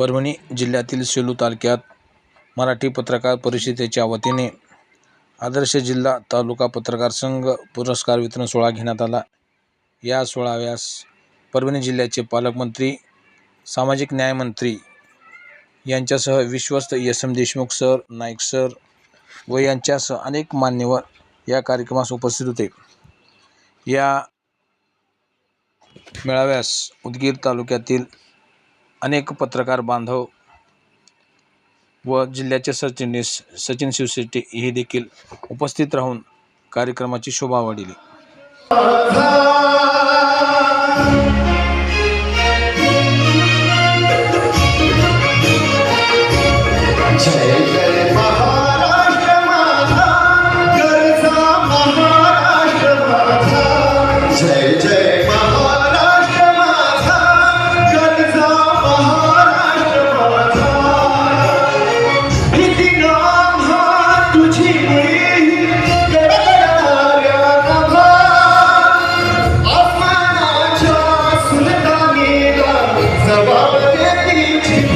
परभणी जिल्ह्यातील सेलू तालुक्यात मराठी पत्रकार परिषदेच्या वतीने आदर्श जिल्हा तालुका पत्रकार संघ पुरस्कार वितरण सोहळा घेण्यात आला. या सोहळाव्यास परभणी जिल्ह्याचे पालकमंत्री सामाजिक न्यायमंत्री यांच्यासह विश्वस्त S M Deshmukh sir Naik sir व यांच्यासह अनेक मान्यवर या कार्यक्रमास उपस्थित होते. या मेळाव्यास उदगीर तालुक्यातील अनेक पत्रकार बांधव व जिल्ह्याचे सरचिटणीस सचिन शिवशेट्टी हे देखील उपस्थित राहून कार्यक्रमाची शोभा वाढली. Sabah